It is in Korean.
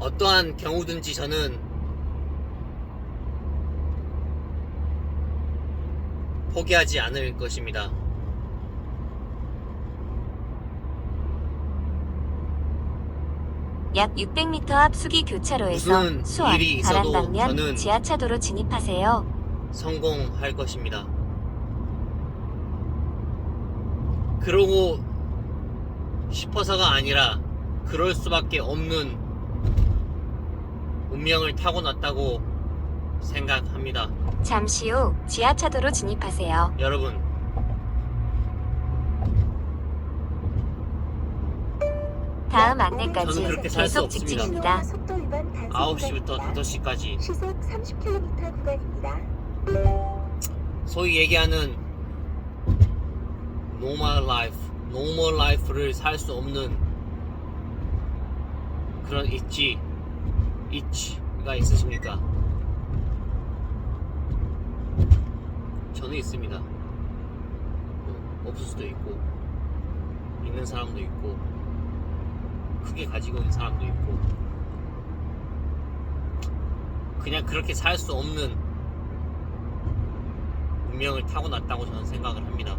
어떠한 경우든지 저는 포기하지 않을 것입니다. 약 600m 앞 수기 교차로에서 무슨 수원 일이 있어도 바람 방면 저는 지하차도로 진입하세요. 성공할 것입니다. 그러고 싶어서가 아니라 그럴 수밖에 없는 운명을 타고났다고 생각합니다. 잠시 후 지하차도로 진입하세요. 여러분, 다음 안내까지 저는 그렇게 살수 계속 없습니다. 직진입니다. 속도 위반 단속 9시부터 구간입니다. 5시까지 시속 30km 구간입니다. 소위 얘기하는 normal life, normal life를 살 수 없는 그런 있지, 있지가 있으십니까? 저는 있습니다. 어, 없을 수도 있고, 있는 사람도 있고, 크게 가지고 있는 사람도 있고, 그냥 그렇게 살 수 없는 운명을 타고났다고 저는 생각을 합니다.